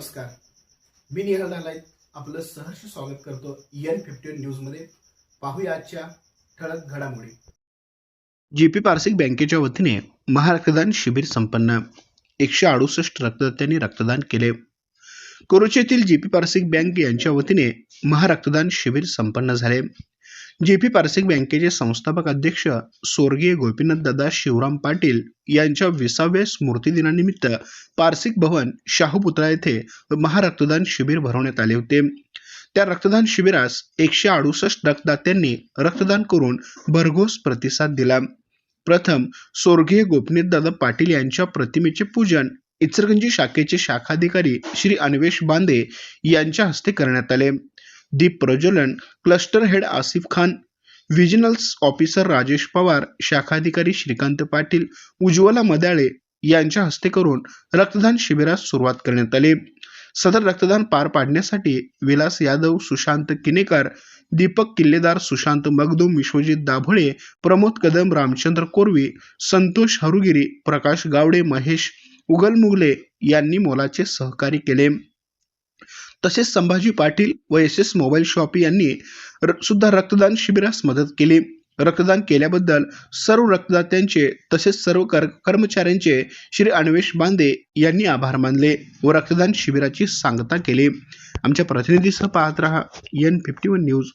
नमस्कार. मी निहाल नालायत आपलं सहर्ष स्वागत करतो एन फिफ्टी न्यूजमध्ये. पाहूया आजच्या ठळक घडामोडी. जीपी पारसिक बँकेच्या वतीने महारक्तदान शिबिर संपन्न. एकशे अडुसष्ट रक्तदात्यांनी रक्तदान केले. कोरोचीतील जीपी पारसिक बँक यांच्या वतीने महारक्तदान शिबिर संपन्न झाले. जीपी पारसिक बँकेचे संस्थापक अध्यक्ष स्वर्गीय गोपीनाथ दादा शिवराम पाटील यांच्या विसाव्या स्मृतिदिनानिमित्त पारसिक भवन शाहूपुतळा येथे महारक्तदान शिबिर भरवण्यात आले होते. त्या रक्तदान शिबिरास एकशे अडुसष्ट रक्तदात्यांनी रक्तदान करून भरघोस प्रतिसाद दिला. प्रथम स्वर्गीय गोपनीयदादा पाटील यांच्या प्रतिमेचे पूजन इचरगंजी शाखेचे शाखाधिकारी श्री अन्वेष बांदे यांच्या हस्ते करण्यात आले. दीप प्रज्वलन cluster head Asif Khan vigilance officer Rajesh Pawar शाखाधिकारी Shrikant Patil Ujjwala Madale यांच्या हस्ते करून रक्तदान शिबिरास सुरुवात करण्यात आली. सदर रक्तदान पार पाडण्यासाठी विलास यादव सुशांत किनेकर दीपक किल्लेदार सुशांत मगदूम विश्वजित दाभोळे प्रमोद कदम रामचंद्र कोरवी संतोष हरुगिरी प्रकाश गावडे महेश उगलमुगले यांनी मोलाचे सहकार्य केले. तसेच संभाजी पाटील व एस एस मोबाईल शॉप यांनी र- सुद्धा रक्तदान शिबिरास मदत केली. रक्तदान केल्याबद्दल सर्व रक्तदात्यांचे तसेच सर्व कर कर्मचाऱ्यांचे श्री अन्वेष बांदे यांनी आभार मानले व रक्तदान शिबिराची सांगता केली. आमच्या प्रतिनिधीसह पाहत रहा एन फिफ्टी वन न्यूज